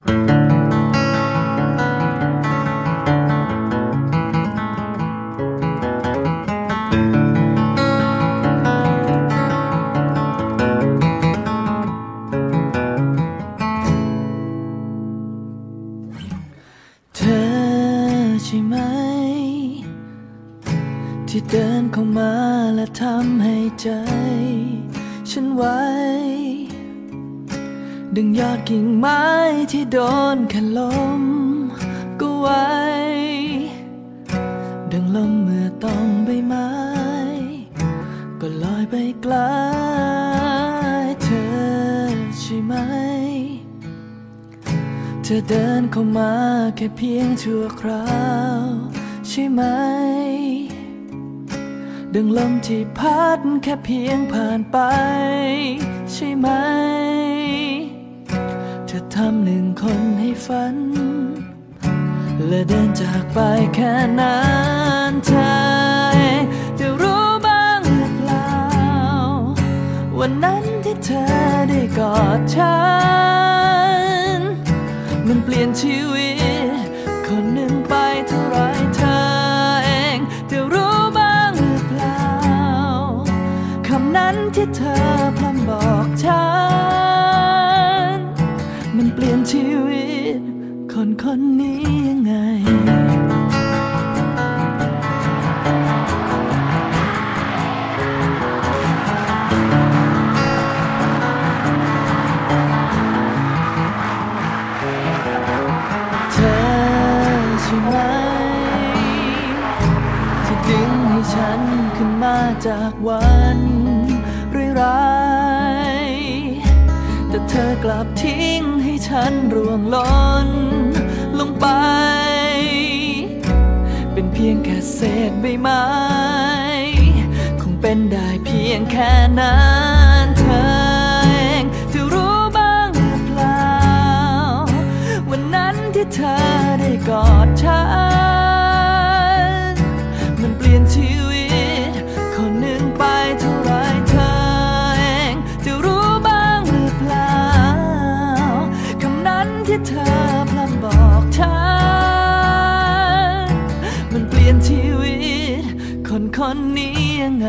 เธอใช่ไหมที่เดินเข้ามาและทำให้ใจ ฉันไว้ ดึงยอดกิ่งไม้ที่โดนแค่ลมก็ไว้ดังลมเมื่อต้องใบไม้ ก็ลอยไปไกลเธอใช่ไหม เธอเดินเข้ามาแค่เพียงชั่วคราวใช่ไหมดังลมที่พัดแค่เพียงผ่านไป ฝัน และเดินจากไปแค่นั้นเธอจะรู้บ้างหรือเปล่า วันนั้นที่เธอได้กอดฉัน มันเปลี่ยนชีวิต คนหนึ่งไปเท่าไรเธอเองจะรู้บ้างหรือเปล่าคำนั้นที่เธอ ฉันขึ้นมาจากวันร้ายแต่เธอกลับทิ้งให้ฉันร่วงหล้นลงไป เป็นเพียงแค่เศษใบไม้คงเป็นได้เพียงแค่นั้นเธอเองจะรู้บ้างหรือเปล่าวันนั้นที่เธอได้กอดฉัน ลี่ยนชีวิต คนหนึ่งไปเท่าไรเธอเองจะรู้บ้างหรือเปล่า คำนั้นที่เธอพร่ำบอกฉันมันเปลี่ยนชีวิต คนคนนี้ยังไง